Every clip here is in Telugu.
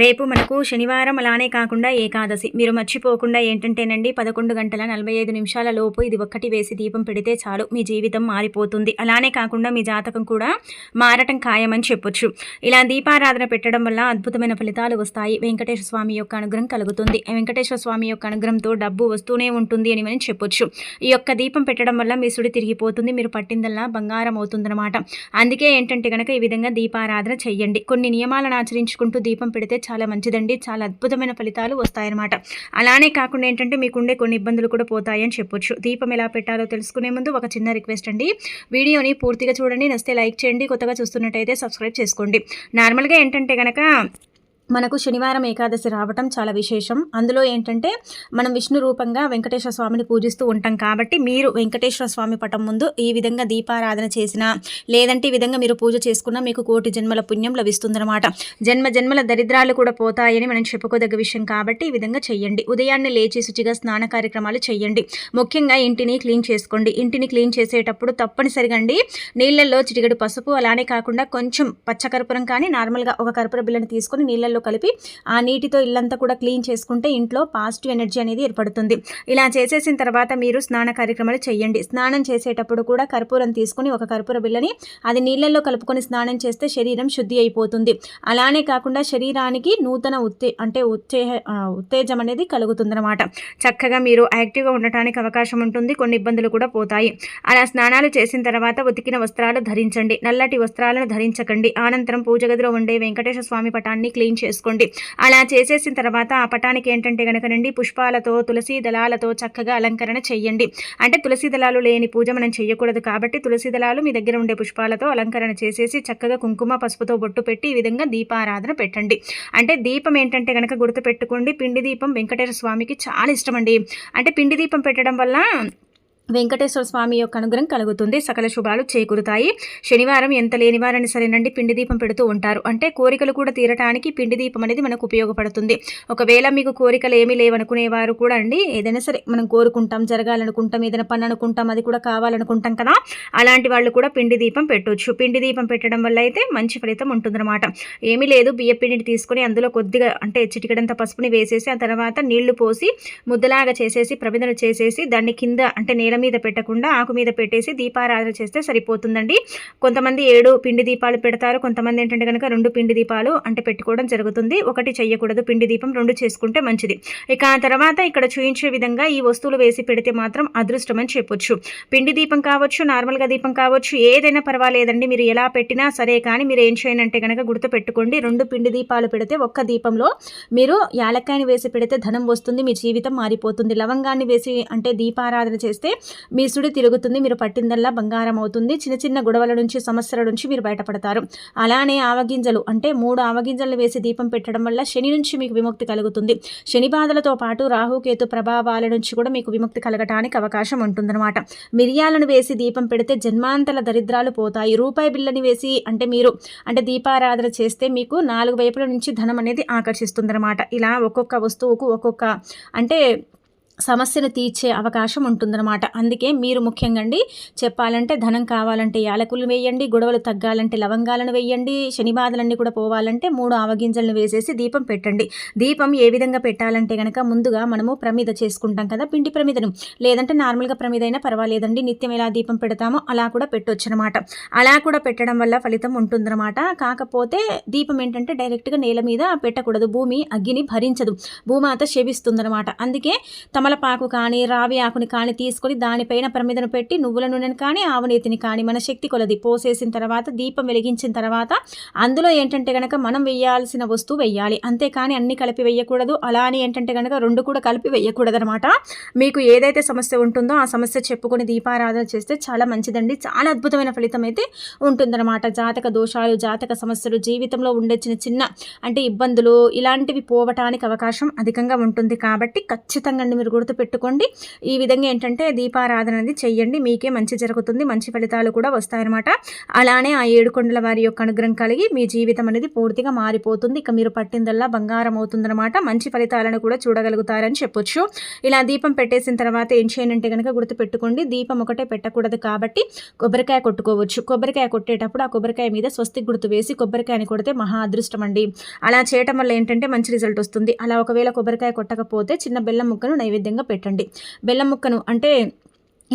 రేపు మనకు శనివారం అలానే కాకుండా ఏకాదశి. మీరు మర్చిపోకుండా ఏంటంటేనండి పదకొండు గంటల నలభై ఐదు నిమిషాల లోపు ఇది ఒక్కటి వేసి దీపం పెడితే చాలు మీ జీవితం మారిపోతుంది. అలానే కాకుండా మీ జాతకం కూడా మారటం ఖాయమని చెప్పొచ్చు. ఇలా దీపారాధన పెట్టడం వల్ల అద్భుతమైన ఫలితాలు వస్తాయి. వెంకటేశ్వర స్వామి యొక్క అనుగ్రహం కలుగుతుంది. వెంకటేశ్వర స్వామి యొక్క అనుగ్రహంతో డబ్బు వస్తూనే ఉంటుంది అని మనం చెప్పొచ్చు. ఈ యొక్క దీపం పెట్టడం వల్ల మీ సుడి తిరిగిపోతుంది మీరు పట్టిందల్లా బంగారం అవుతుందన్నమాట. అందుకే ఏంటంటే కనుక ఈ విధంగా దీపారాధన చెయ్యండి. కొన్ని నియమాలను ఆచరించుకుంటూ దీపం పెడితే చాలా మంచిదండి. చాలా అద్భుతమైన ఫలితాలు వస్తాయన్నమాట. అలానే కాకుండా ఏంటంటే మీకుండే కొన్ని ఇబ్బందులు కూడా పోతాయని చెప్పొచ్చు. దీపం ఎలా పెట్టాలో తెలుసుకునే ముందు ఒక చిన్న రిక్వెస్ట్ అండి. వీడియోని పూర్తిగా చూడండి. నస్తే లైక్ చేయండి. కొత్తగా చూస్తున్నట్టయితే సబ్స్క్రైబ్ చేసుకోండి. నార్మల్గా ఏంటంటే కనుక మనకు శనివారం ఏకాదశి రావటం చాలా విశేషం. అందులో ఏంటంటే మనం విష్ణు రూపంగా వెంకటేశ్వర స్వామిని పూజిస్తూ ఉంటాం కాబట్టి మీరు వెంకటేశ్వర స్వామి పటం ముందు ఈ విధంగా దీపారాధన చేసినా లేదంటే ఈ విధంగా మీరు పూజ చేసుకున్నా మీకు కోటి జన్మల పుణ్యం లభిస్తుందన్నమాట. జన్మ జన్మల దరిద్రాలు కూడా పోతాయని మనం చెప్పుకోదగ్గ విషయం కాబట్టి ఈ విధంగా చేయండి ఉదయాన్నే లేచి శుచిగా స్నాన కార్యక్రమాలు చేయండి ముఖ్యంగా ఇంటిని క్లీన్ చేసుకోండి. ఇంటిని క్లీన్ చేసేటప్పుడు తప్పనిసరిగా అండి నీళ్ళల్లో చిటిగడు పసుపు అలానే కాకుండా కొంచెం పచ్చకర్పూరం కానీ నార్మల్గా ఒక కర్పూర బిల్లని తీసుకొని నీళ్ళల్లో కలిపి ఆ నీటితో ఇల్లంతా కూడా క్లీన్ చేసుకుంటే ఇంట్లో పాజిటివ్ ఎనర్జీ అనేది ఏర్పడుతుంది. ఇలా చేసేసిన తర్వాత మీరు స్నాన కార్యక్రమాలు చేయండి. స్నానం చేసేటప్పుడు కూడా కర్పూరం తీసుకొని ఒక కర్పూర బిల్లని అది నీళ్ళల్లో కలుపుకొని స్నానం చేస్తే శరీరం శుద్ధి అయిపోతుంది. అలానే కాకుండా శరీరానికి నూతన ఉత్తే అంటే ఉత్తే ఉత్తేజం అనేది కలుగుతుందన్నమాట. చక్కగా మీరు యాక్టివ్గా ఉండటానికి అవకాశం ఉంటుంది. కొన్ని ఇబ్బందులు కూడా పోతాయి. అలా స్నానాలు చేసిన తర్వాత ఉతికిన వస్త్రాలు ధరించండి. నల్లటి వస్త్రాలను ధరించకండి. అనంతరం పూజ గదిలో ఉండే వెంకటేశ్వర స్వామి పటాన్ని క్లీన్ చేసుకోండి. అలా చేసేసిన తర్వాత ఆ పటానికి ఏంటంటే కనుకనండి పుష్పాలతో తులసి దళాలతో చక్కగా అలంకరణ చెయ్యండి. అంటే తులసి దళాలు లేని పూజ మనం చేయకూడదు కాబట్టి తులసి దళాలు మీ దగ్గర ఉండే పుష్పాలతో అలంకరణ చేసేసి చక్కగా కుంకుమ పసుపుతో బొట్టు పెట్టి ఈ విధంగా దీపారాధన పెట్టండి. అంటే దీపం ఏంటంటే కనుక గుర్తుపెట్టుకోండి. పిండి దీపం వెంకటేశ్వర స్వామికి చాలా ఇష్టం అండి అంటే పిండి దీపం పెట్టడం వల్ల వెంకటేశ్వర స్వామి యొక్క అనుగ్రహం కలుగుతుంది. సకల శుభాలు చేకూరుతాయి. శనివారం ఎంత లేని వారని సరేనండి పిండి దీపం పెడుతూ ఉంటారు. అంటే కోరికలు కూడా తీరటానికి పిండి దీపం అనేది మనకు ఉపయోగపడుతుంది. ఒకవేళ మీకు కోరికలు ఏమీ లేవనుకునేవారు కూడా అండి ఏదైనా సరే మనం కోరుకుంటాం జరగాలనుకుంటాం ఏదైనా పని అనుకుంటాం అది కూడా కావాలనుకుంటాం కదా అలాంటి వాళ్ళు కూడా పిండి దీపం పెట్టొచ్చు. పిండి దీపం పెట్టడం వల్ల అయితే మంచి ఫలితం ఉంటుందన్నమాట. ఏమీ లేదు బియ్య పిండిని తీసుకొని అందులో కొద్దిగా అంటే చిటికడంత పసుపుని వేసేసి ఆ తర్వాత నీళ్ళు పోసి ముద్దలాగా చేసేసి ప్రమిదలు చేసేసి దాన్ని కింద అంటే నేల మీద పెట్టకుండా ఆకు మీద పెట్టేసి దీపారాధన చేస్తే సరిపోతుందండి. కొంతమంది ఏడు పిండి దీపాలు పెడతారు కొంతమంది ఏంటంటే కనుక రెండు పిండి దీపాలు అంటే పెట్టుకోవడం జరుగుతుంది. ఒకటి చెయ్యకూడదు పిండి దీపం రెండు చేసుకుంటే మంచిది. ఇక ఆ తర్వాత ఇక్కడ చూయించే విధంగా ఈ వస్తువులు వేసి పెడితే మాత్రం అదృష్టం అని చెప్పొచ్చు. పిండి దీపం కావచ్చు నార్మల్గా దీపం కావచ్చు ఏదైనా పర్వాలేదండి. మీరు ఎలా పెట్టినా సరే కానీ మీరు ఏం చేయనంటే కనుక గుర్తు పెట్టుకోండి రెండు పిండి దీపాలు పెడితే ఒక్క దీపంలో మీరు యాలక్కాయని వేసి పెడితే ధనం వస్తుంది మీ జీవితం మారిపోతుంది. లవంగాన్ని వేసి అంటే దీపారాధన చేస్తే మీ సుడి తిరుగుతుంది మీరు పట్టిందల్లా బంగారం అవుతుంది. చిన్న చిన్న గొడవల నుంచి సమస్యల నుంచి మీరు బయటపడతారు. అలానే ఆవగింజలు అంటే మూడు ఆవగింజలను వేసి దీపం పెట్టడం వల్ల శని నుంచి మీకు విముక్తి కలుగుతుంది. శని బాధలతో పాటు రాహుకేతు ప్రభావాల నుంచి కూడా మీకు విముక్తి కలగటానికి అవకాశం ఉంటుందన్నమాట. మిరియాలను వేసి దీపం పెడితే జన్మాంతల దరిద్రాలు పోతాయి. రూపాయి బిల్లని వేసి అంటే మీరు అంటే దీపారాధన చేస్తే మీకు నాలుగు వైపుల నుంచి ధనం అనేది ఆకర్షిస్తుందన్నమాట. ఇలా ఒక్కొక్క వస్తువుకు ఒక్కొక్క అంటే సమస్యను తీర్చే అవకాశం ఉంటుందన్నమాట. అందుకే మీరు ముఖ్యంగా అండి చెప్పాలంటే ధనం కావాలంటే యాలకులు వేయండి గొడవలు తగ్గాలంటే లవంగాలను వేయండి శని బాధలన్నీ కూడా పోవాలంటే మూడు ఆవగింజలను వేసేసి దీపం పెట్టండి. దీపం ఏ విధంగా పెట్టాలంటే కనుక ముందుగా మనము ప్రమిద చేసుకుంటాం కదా పిండి ప్రమిదను. లేదంటే నార్మల్గా ప్రమిద అయినా పర్వాలేదండి నిత్యం ఎలా దీపం పెడతామో అలా కూడా పెట్టొచ్చు అనమాట అలా కూడా పెట్టడం వల్ల ఫలితం ఉంటుందన్నమాట. కాకపోతే దీపం ఏంటంటే డైరెక్ట్గా నేల మీద పెట్టకూడదు భూమి అగ్గిని భరించదు భూమాత శవిస్తుందన్నమాట. అందుకే తమలపాకు కానీ రావి ఆకుని కానీ తీసుకొని దానిపైన ప్రమిదను పెట్టి నువ్వుల నూనెను కానీ ఆవునేతిని కానీ మన శక్తి కొలది. పోసేసిన తర్వాత దీపం వెలిగించిన తర్వాత అందులో ఏంటంటే కనుక మనం వెయ్యాల్సిన వస్తువు వెయ్యాలి. అంతేకాని అన్ని కలిపి వెయ్యకూడదు. అలా అని ఏంటంటే కనుక రెండు కూడా కలిపి వెయ్యకూడదు అనమాట మీకు ఏదైతే సమస్య ఉంటుందో ఆ సమస్య చెప్పుకొని దీపారాధన చేస్తే చాలా మంచిదండి. చాలా అద్భుతమైన ఫలితం అయితే ఉంటుందన్నమాట. జాతక దోషాలు జాతక సమస్యలు జీవితంలో ఉండే చిన్న చిన్న అంటే ఇబ్బందులు ఇలాంటివి పోవటానికి అవకాశం అధికంగా ఉంటుంది. కాబట్టి ఖచ్చితంగా అండి మీరు గుర్తుపెట్టుకోండి ఈ విధంగా ఏంటంటే దీపారాధన అనేది చెయ్యండి. మీకే మంచి జరుగుతుంది. మంచి ఫలితాలు కూడా వస్తాయన్నమాట. అలానే ఆ ఏడు కొండల వారి యొక్క అనుగ్రహం కలిగి మీ జీవితం అనేది పూర్తిగా మారిపోతుంది. ఇక మీరు పట్టిందల్లా బంగారం అవుతుందన్నమాట. మంచి ఫలితాలను కూడా చూడగలుగుతారని చెప్పొచ్చు. ఇలా దీపం పెట్టేసిన తర్వాత ఏం చేయనంటే కనుక గుర్తుపెట్టుకోండి దీపం ఒకటే పెట్టకూడదు కాబట్టి కొబ్బరికాయ కొట్టుకోవచ్చు. కొబ్బరికాయ కొట్టేటప్పుడు ఆ కొబ్బరికాయ మీద స్వస్తి గుర్తు వేసి కొబ్బరికాయని కొడితే మహా అదృష్టం అండి. అలా చేయటం వల్ల ఏంటంటే మంచి రిజల్ట్ వస్తుంది. అలా ఒకవేళ కొబ్బరికాయ కొట్టకపోతే చిన్న బెల్లం ముక్కను నైవేద్యంగా పెట్టండి. బెల్లం ముక్కను అంటే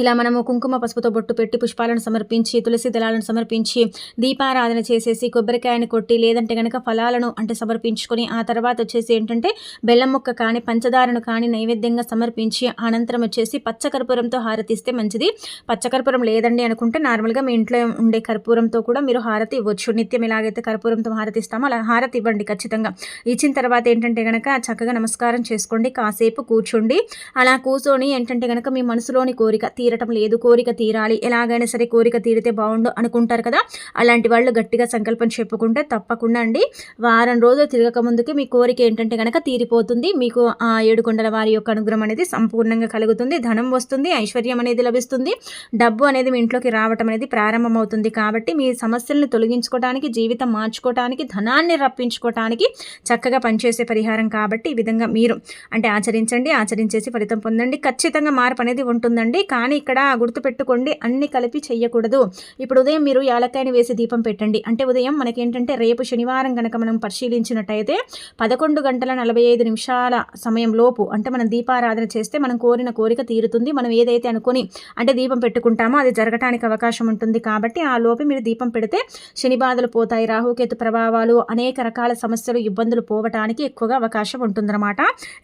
ఇలా మనము కుంకుమ పసుపుతో బొట్టు పెట్టి పుష్పాలను సమర్పించి తులసి దళాలను సమర్పించి దీపారాధన చేసేసి కొబ్బరికాయని కొట్టి లేదంటే కనుక ఫలాలను అంటే సమర్పించుకొని ఆ తర్వాత వచ్చేసి ఏంటంటే బెల్లం ముక్క కానీ పంచదారను కానీ నైవేద్యంగా సమర్పించి అనంతరం వచ్చేసి పచ్చకర్పూరంతో హారతిస్తే మంచిది. పచ్చకర్పూరం లేదండి అనుకుంటే నార్మల్గా మీ ఇంట్లో ఉండే కర్పూరంతో కూడా మీరు హారతి ఇవ్వచ్చు. నిత్యం ఎలాగైతే కర్పూరంతో హారతిస్తామో అలా హారతి ఇవ్వండి ఖచ్చితంగా. ఇచ్చిన తర్వాత ఏంటంటే కనుక చక్కగా నమస్కారం చేసుకోండి కాసేపు కూర్చోండి. అలా కూర్చొని ఏంటంటే కనుక మీ మనసులోని కోరిక తీరటం లేదు. కోరిక తీరాలి. ఎలాగైనా సరే కోరిక తీరితే బాగుండు అనుకుంటారు కదా? అలాంటి వాళ్ళు గట్టిగా సంకల్పం చెప్పుకుంటే తప్పకుండా అండి. వారం రోజులు తిరగక ముందుకి మీ కోరిక ఏంటంటే కనుక తీరిపోతుంది. మీకు ఆ ఏడుకొండల వారి యొక్క అనుగ్రహం అనేది సంపూర్ణంగా కలుగుతుంది. ధనం వస్తుంది. ఐశ్వర్యం అనేది లభిస్తుంది. డబ్బు అనేది మీ ఇంట్లోకి రావటం అనేది ప్రారంభమవుతుంది కాబట్టి మీ సమస్యలను తొలగించుకోవడానికి జీవితం మార్చుకోవడానికి ధనాన్ని రప్పించుకోవడానికి చక్కగా పనిచేసే పరిహారం కాబట్టి ఈ విధంగా మీరు అంటే ఆచరించండి. ఆచరించేసి ఫలితం పొందండి. ఖచ్చితంగా మార్పు అనేది ఉంటుందండి. కానీ కానీ ఇక్కడ గుర్తుపెట్టుకోండి అన్ని కలిపి చేయకూడదు ఇప్పుడు ఉదయం మీరు యాలక్కాయని వేసి దీపం పెట్టండి. అంటే ఉదయం మనకేంటంటే రేపు శనివారం కనుక మనం పరిశీలించినట్టయితే పదకొండు గంటల నలభై ఐదు నిమిషాల సమయం లోపు అంటే మనం దీపారాధన చేస్తే మనం కోరిన కోరిక తీరుతుంది. మనం ఏదైతే అనుకొని అంటే దీపం పెట్టుకుంటామో అది జరగటానికి అవకాశం ఉంటుంది కాబట్టి ఆ లోపు మీరు దీపం పెడితే శని బాధలు పోతాయి రాహుకేతు ప్రభావాలు అనేక రకాల సమస్యలు ఇబ్బందులు పోవటానికి ఎక్కువగా అవకాశం ఉంటుందన్నమాట.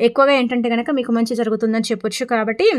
ఎక్కువగా ఏంటంటే కనుక మీకు మంచి జరుగుతుందని చెప్పొచ్చు కాబట్టి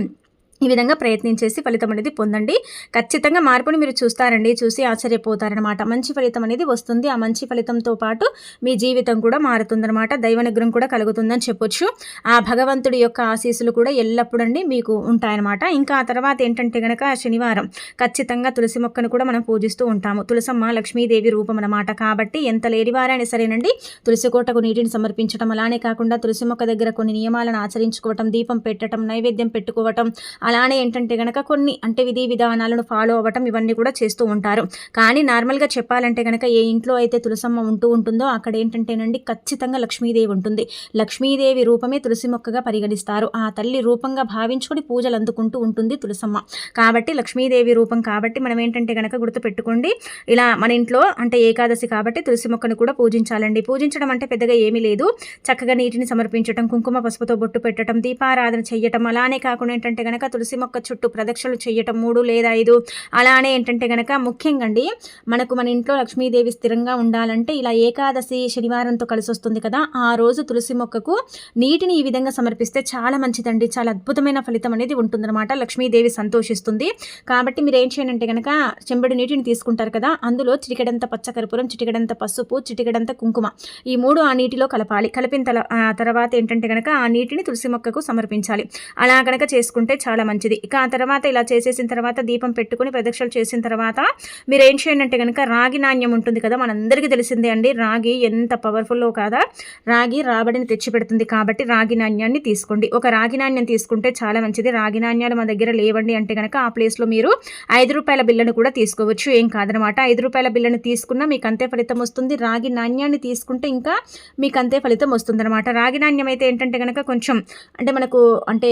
ఈ విధంగా ప్రయత్నించేసి ఫలితం అనేది పొందండి. ఖచ్చితంగా మార్పుని మీరు చూస్తారండి చూసి ఆశ్చర్యపోతారనమాట మంచి ఫలితం అనేది వస్తుంది. ఆ మంచి ఫలితంతో పాటు మీ జీవితం కూడా మారుతుందనమాట దైవ నిగ్రహం కూడా కలుగుతుందని చెప్పొచ్చు. ఆ భగవంతుడి యొక్క ఆశీస్సులు కూడా ఎల్లప్పుడండి మీకు ఉంటాయన్నమాట. ఇంకా ఆ తర్వాత ఏంటంటే కనుక శనివారం ఖచ్చితంగా తులసి మొక్కను కూడా మనం పూజిస్తూ ఉంటాము. తులసమ్మ లక్ష్మీదేవి రూపం అనమాట కాబట్టి ఎంత లేనివారైనా సరేనండి తులసి కోటకు నీటిని సమర్పించడం అలానే కాకుండా తులసి మొక్క దగ్గర కొన్ని నియమాలను ఆచరించుకోవటం దీపం పెట్టడం నైవేద్యం పెట్టుకోవటం అలానే ఏంటంటే కనుక కొన్ని అంటే విధి విధానాలను ఫాలో అవ్వటం ఇవన్నీ కూడా చేస్తూ ఉంటారు. కానీ నార్మల్గా చెప్పాలంటే కనుక ఏ ఇంట్లో అయితే తులసమ్మ ఉంటూ ఉంటుందో అక్కడ ఏంటంటేనండి ఖచ్చితంగా లక్ష్మీదేవి ఉంటుంది. లక్ష్మీదేవి రూపమే తులసి మొక్కగా పరిగణిస్తారు. ఆ తల్లి రూపంగా భావించుకొని పూజలు అందుకుంటూ ఉంటుంది తులసమ్మ. కాబట్టి లక్ష్మీదేవి రూపం కాబట్టి మనం ఏంటంటే గనక గుర్తుపెట్టుకోండి ఇలా మన ఇంట్లో అంటే ఏకాదశి కాబట్టి తులసి మొక్కను కూడా పూజించాలండి. పూజించడం అంటే పెద్దగా ఏమీ లేదు. చక్కగా నీటిని సమర్పించడం కుంకుమ పసుపుతో బొట్టు పెట్టడం దీపారాధన చేయటం అలానే కాకుండా ఏంటంటే కనుక తులసి మొక్క చుట్టూ ప్రదక్షిణలు చేయటం మూడు లేదా ఐదు. అలానే ఏంటంటే కనుక ముఖ్యంగా అండి మనకు మన ఇంట్లో లక్ష్మీదేవి స్థిరంగా ఉండాలంటే ఇలా ఏకాదశి శనివారంతో కలిసి వస్తుంది కదా ఆ రోజు తులసి మొక్కకు నీటిని ఈ విధంగా సమర్పిస్తే చాలా మంచిదండి. చాలా అద్భుతమైన ఫలితం అనేది ఉంటుందన్నమాట. లక్ష్మీదేవి సంతోషిస్తుంది. కాబట్టి మీరు ఏం చేయండి కనుక చెంబడి నీటిని తీసుకుంటారు కదా అందులో చిటికెడంత పచ్చకర్పూరం చిటికెడంత పసుపు చిటికెడంత కుంకుమ ఈ మూడు ఆ నీటిలో కలపాలి. కలిపిన తర్వాత ఏంటంటే కనుక ఆ నీటిని తులసి మొక్కకు సమర్పించాలి. అలా కనుక చేసుకుంటే చాలా మంచిది. ఇక ఆ తర్వాత ఇలా చేసేసిన తర్వాత దీపం పెట్టుకుని ప్రదక్షిణలు చేసిన తర్వాత మీరు ఏం చేయండి అంటే కనుక రాగి నాణ్యం ఉంటుంది కదా మనందరికీ తెలిసిందే అండి రాగి ఎంత పవర్ఫుల్లో కాదా? రాగి రాబడిని తెచ్చిపెడుతుంది కాబట్టి రాగి నాణ్యాన్ని తీసుకోండి. ఒక రాగి నాణ్యం తీసుకుంటే చాలా మంచిది. రాగి నాణ్యాలు మా దగ్గర లేవండి అంటే కనుక ఆ ప్లేస్లో మీరు ఐదు రూపాయల బిల్లను కూడా తీసుకోవచ్చు. ఏం కాదనమాట. ఐదు రూపాయల బిల్లను తీసుకున్నా మీకు అంతే ఫలితం వస్తుంది. రాగి నాణ్యాన్ని తీసుకుంటే ఇంకా మీకు అంతే ఫలితం వస్తుంది అనమాట రాగి నాణ్యం అయితే ఏంటంటే కనుక కొంచెం అంటే మనకు అంటే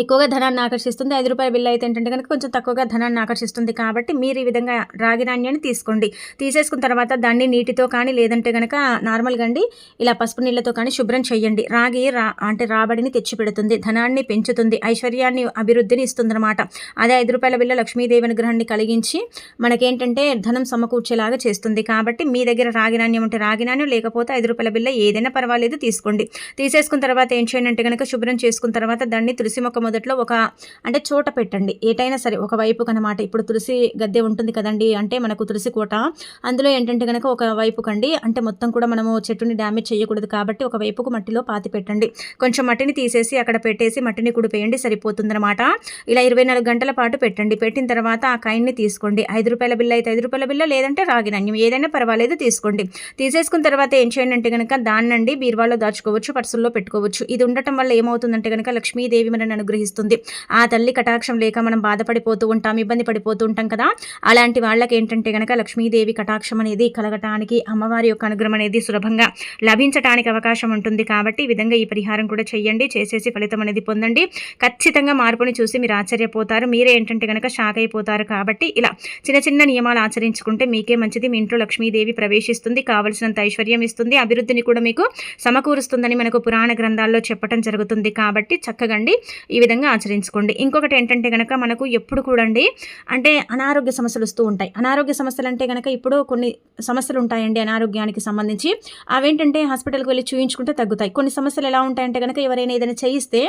ఎక్కువగా ధనాన్ని ఆకర్షిస్తుంది. ఐదు రూపాయల బిల్లు అయితే ఏంటంటే కనుక కొంచెం తక్కువగా ధనాన్ని ఆకర్షిస్తుంది. కాబట్టి మీరు ఈ విధంగా రాగి నాణ్యాన్ని తీసుకోండి. తీసేసుకున్న తర్వాత దాన్ని నీటితో కానీ లేదంటే కనుక నార్మల్గా అండి ఇలా పసుపు నీళ్ళతో కానీ శుభ్రం చేయండి. రాగి రా అంటే రాబడిని తెచ్చిపెడుతుంది. ధనాన్ని పెంచుతుంది. ఐశ్వర్యాన్ని అభివృద్ధిని ఇస్తుందన్నమాట. అదే ఐదు రూపాయల బిల్ల లక్ష్మీదేవి అనుగ్రహాన్ని కలిగించి మనకేంటంటే ధనం సమకూర్చేలాగా చేస్తుంది. కాబట్టి మీ దగ్గర రాగి నాణ్యం ఉంటే రాగి నాణ్యం లేకపోతే ఐదు రూపాయల బిల్ల ఏదైనా పర్వాలేదు తీసుకోండి. తీసేసుకున్న తర్వాత ఏం చేయండి అంటే కనుక శుభ్రం చేసుకున్న తర్వాత దాన్ని తులసి మొక్క మొదట్లో ఒక అంటే చోట పెట్టండి. ఏటైనా సరే ఒక వైపు కనమాట ఇప్పుడు తులసి గద్దె ఉంటుంది కదండి అంటే మనకు తులసి కోట. అందులో ఏంటంటే కనుక ఒక వైపు కండి అంటే మొత్తం కూడా మనము చెట్టుని డ్యామేజ్ చేయకూడదు కాబట్టి ఒక వైపుకు మట్టిలో పాతి పెట్టండి. కొంచెం మట్టిని తీసేసి అక్కడ పెట్టేసి మట్టిని కుడిపేయండి సరిపోతుందన్నమాట. ఇలా ఇరవై నాలుగు గంటల పాటు పెట్టండి. పెట్టిన తర్వాత ఆ కాయిన్ని తీసుకోండి. ఐదు రూపాయల బిల్ల అయితే ఐదు రూపాయల బిల్ల లేదంటే రాగి నాణ్యం ఏదైనా పర్వాలేదు తీసుకోండి. తీసేసుకున్న తర్వాత ఏం చేయండి అంటే కనుక దాన్నండి బీరువాలో దాచుకోవచ్చు పర్సుల్లో పెట్టుకోవచ్చు. ఇది ఉండటం వల్ల ఏమవుతుందంటే కనుక లక్ష్మీదేవి మనని అనుగ్రహిస్తుంది. ఆ తల్లి కటాక్షం లేక మనం బాధపడిపోతూ ఉంటాం ఇబ్బంది పడిపోతూ ఉంటాం కదా. అలాంటి వాళ్ళకి ఏంటంటే గనక లక్ష్మీదేవి కటాక్షం అనేది కలగటానికి అమ్మవారి యొక్క అనుగ్రహం అనేది సులభంగా లభించడానికి అవకాశం ఉంటుంది. కాబట్టి ఈ విధంగా ఈ పరిహారం కూడా చేయండి. చేసేసి ఫలితం అనేది పొందండి. ఖచ్చితంగా మార్పుని చూసి మీరు ఆశ్చర్యపోతారు. మీరే ఏంటంటే కనుక షాక్ అయిపోతారు కాబట్టి ఇలా చిన్న చిన్న నియమాలు ఆచరించుకుంటే మీకే మంచిది. మీ ఇంట్లో లక్ష్మీదేవి ప్రవేశిస్తుంది. కావలసినంత ఐశ్వర్యం ఇస్తుంది. అభివృద్ధిని కూడా మీకు సమకూరుస్తుందని మనకు పురాణ గ్రంథాల్లో చెప్పడం జరుగుతుంది కాబట్టి చక్కగండి ఈ విధంగా ఆచరించుకోండి. ఇంకొకటి ఏంటంటే కనుక మనకు ఎప్పుడు కూడండి అంటే అనారోగ్య సమస్యలు వస్తూ ఉంటాయి. అనారోగ్య సమస్యలు అంటే కనుక ఇప్పుడు కొన్ని సమస్యలు ఉంటాయండి అనారోగ్యానికి సంబంధించి. అవేంటంటే హాస్పిటల్కి వెళ్ళి చూయించుకుంటే తగ్గుతాయి. కొన్ని సమస్యలు ఎలా ఉంటాయంటే కనుక ఎవరైనా ఏదైనా చేయిస్తే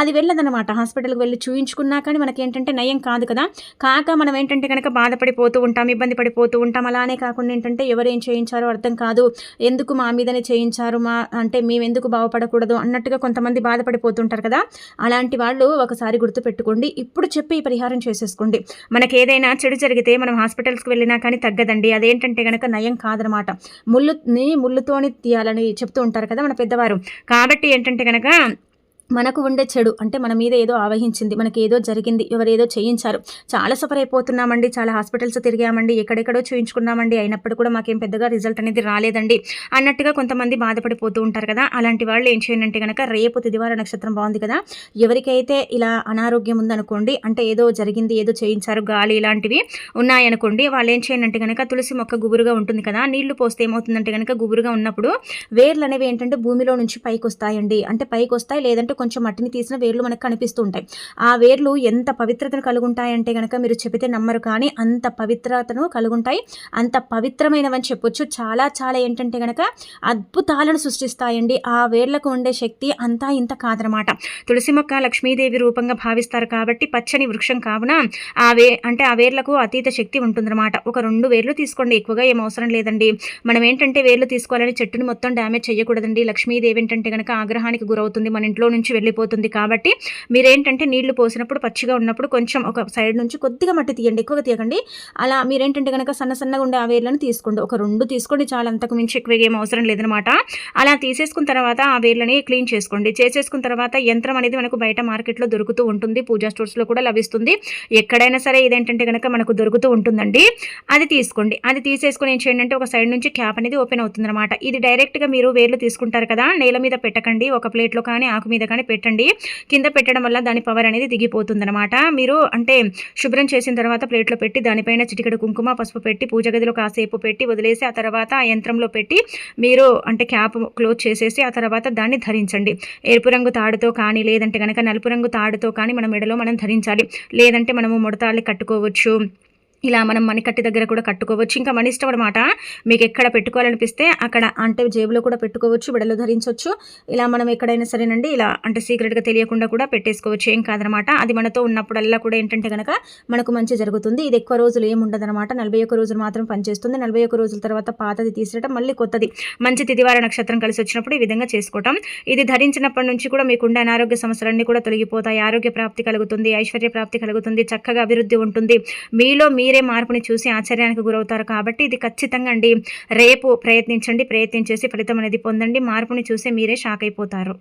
అది వెళ్ళదనమాట హాస్పిటల్కి వెళ్ళి చూయించుకున్నా కానీ మనకి ఏంటంటే నయం కాదు కదా. కాక మనం ఏంటంటే కనుక బాధపడిపోతూ ఉంటాం ఇబ్బంది పడిపోతూ ఉంటాం. అలానే కాకుండా ఏంటంటే ఎవరేం చేయించారో అర్థం కాదు. ఎందుకు మా మీదనే చేయించారు మా అంటే మేము ఎందుకు బాగుపడకూడదు అన్నట్టుగా కొంతమంది బాధపడిపోతుంటారు కదా. అలాంటి వాళ్ళు ఒకసారి గుర్తుపెట్టుకోండి. ఇప్పుడు చెప్పి ఈ పరిహారం చేసేసుకోండి. మనకి ఏదైనా చెడు జరిగితే మనం హాస్పిటల్స్కి వెళ్ళినా కానీ తగ్గదండి. అదేంటంటే కనుక నయం కాదనమాట. ముళ్ళుని ముళ్ళుతోని తీయాలని చెప్తూ ఉంటారు కదా మన పెద్దవారు. కాబట్టి ఏంటంటే కనుక మనకు ఉండే చెడు అంటే మన మీద ఏదో ఆవహించింది మనకి ఏదో జరిగింది ఎవరేదో చేయించారు. చాలా సఫర్ అయిపోతున్నామండి చాలా హాస్పిటల్స్ తిరిగామండి ఎక్కడెక్కడో చూయించుకున్నామండి అయినప్పుడు కూడా మాకేం పెద్దగా రిజల్ట్ అనేది రాలేదండి. అన్నట్టుగా కొంతమంది బాధపడిపోతూ ఉంటారు కదా అలాంటి వాళ్ళు ఏం చేయండి కనుక రేపు తిదివార నక్షత్రం బాగుంది కదా ఎవరికైతే ఇలా అనారోగ్యం ఉందనుకోండి అంటే ఏదో జరిగింది ఏదో చేయించారు గాలి ఇలాంటివి ఉన్నాయనుకోండి వాళ్ళు ఏం చేయండి కనుక తులసి మొక్క గుబురుగా ఉంటుంది కదా నీళ్ళు పోస్తే ఏమవుతుందంటే కనుక గుబురుగా ఉన్నప్పుడు వేర్లు అనేవి ఏంటంటే భూమిలో నుంచి పైకి వస్తాయండి అంటే పైకి వస్తాయి లేదంటే కొంచెం మట్టిని తీసిన వేర్లు మనకు కనిపిస్తూ ఉంటాయి ఆ వేర్లు ఎంత పవిత్రతను కలుగుంటాయంటే కనుక మీరు చెబితే నమ్మరు కానీ అంత పవిత్రతను కలుగుంటాయి. అంత పవిత్రమైనవని చెప్పొచ్చు. చాలా చాలా ఏంటంటే కనుక అద్భుతాలను సృష్టిస్తాయండి. ఆ వేర్లకు ఉండే శక్తి అంతా ఇంత కాదనమాట. తులసి మొక్క లక్ష్మీదేవి రూపంగా భావిస్తారు కాబట్టి పచ్చని వృక్షం కావున ఆ వే అంటే ఆ వేర్లకు అతీత శక్తి ఉంటుందన్నమాట. ఒక రెండు వేర్లు తీసుకోండి. ఎక్కువగా ఏం అవసరం లేదండి. మనం ఏంటంటే వేర్లు తీసుకోవాలని చెట్టుని మొత్తం డ్యామేజ్ చేయకూడదండి. లక్ష్మీదేవి ఏంటంటే కనుక ఆగ్రహానికి గురవుతుంది. మన ఇంట్లో నుంచి నుంచి వెళ్ళిపోతుంది కాబట్టి మీరేంటంటే నీళ్ళు పోసినప్పుడు పచ్చిగా ఉన్నప్పుడు కొంచెం ఒక సైడ్ నుంచి కొద్దిగా మట్టి తీయండి ఎక్కువగా తీయకండి. అలా మీరేంటంటే కనుక సన్న సన్నగా ఉండే ఆ వేర్లను తీసుకోండి. ఒక రెండు తీసుకోండి చాలా అంతకు మించి ఎక్కువగా ఏం అవసరం లేదనమాట అలా తీసేసుకున్న తర్వాత ఆ వేర్లని క్లీన్ చేసుకోండి. చేసేసుకున్న తర్వాత యంత్రం అనేది మనకు బయట మార్కెట్లో దొరుకుతూ ఉంటుంది. పూజా స్టోర్స్లో కూడా లభిస్తుంది. ఎక్కడైనా సరే ఇదేంటంటే కనుక మనకు దొరుకుతూ ఉంటుందండి. అది తీసుకోండి. అది తీసేసుకుని ఏం చేయండి అంటే ఒక సైడ్ నుంచి క్యాప్ అనేది ఓపెన్ అవుతుందన్నమాట. ఇది డైరెక్ట్గా మీరు వేర్లు తీసుకుంటారు కదా నేల మీద పెట్టకండి. ఒక ప్లేట్లో కానీ ఆకు మీద కానీ పెట్టండి. కింద పెట్టడం వల్ల దాని పవర్ అనేది దిగిపోతుందనమాట మీరు అంటే శుభ్రం చేసిన తర్వాత ప్లేట్లో పెట్టి దానిపైన చిటికడు కుంకుమ పసుపు పెట్టి పూజ గదిలో కాసేపు పెట్టి వదిలేసి ఆ తర్వాత ఆ యంత్రంలో పెట్టి మీరు అంటే క్యాప్ క్లోజ్ చేసేసి ఆ తర్వాత దాన్ని ధరించండి. ఎరుపు రంగు తాడుతో కానీ లేదంటే కనుక నలుపు రంగు తాడుతో కానీ మన మెడలో మనం ధరించాలి. లేదంటే మనము ముడతాళ్ళు కట్టుకోవచ్చు. ఇలా మనం మణికట్టి దగ్గర కూడా కట్టుకోవచ్చు. ఇంకా మన ఇష్టం అనమాట మీకు ఎక్కడ పెట్టుకోవాలనిపిస్తే అక్కడ అంటే జేబులో కూడా పెట్టుకోవచ్చు బిడలో ధరించవచ్చు ఇలా మనం ఎక్కడైనా సరేనండి ఇలా అంటే సీక్రెట్గా తెలియకుండా కూడా పెట్టేసుకోవచ్చు. ఏం కాదనమాట. అది మనతో ఉన్నప్పుడల్లా కూడా ఏంటంటే కనుక మనకు మంచి జరుగుతుంది. ఇది ఎక్కువ రోజులు ఏముండదనమాట నలభై ఒక్క రోజులు మాత్రం పనిచేస్తుంది. నలభై ఒక్క రోజుల తర్వాత పాతది తీసేయటం మళ్ళీ కొత్తది. మంచి తిదివార నక్షత్రం కలిసి వచ్చినప్పుడు ఈ విధంగా చేసుకోవటం. ఇది ధరించినప్పటి నుంచి కూడా మీకుండే అనారోగ్య సమస్యలన్నీ కూడా తొలగిపోతాయి. ఆరోగ్య ప్రాప్తి కలుగుతుంది ఐశ్వర్య ప్రాప్తి కలుగుతుంది చక్కగా అభివృద్ధి ఉంటుంది. మీలో మీ మీరే మార్పుని చూసి ఆశ్చర్యానికి గురవుతారు కాబట్టి ఇది ఖచ్చితంగా అండి. రేపు ప్రయత్నించండి ప్రయత్నించేసి ఫలితం అనేది పొందండి. మార్పుని చూసి మీరే షాక్ అయిపోతారు.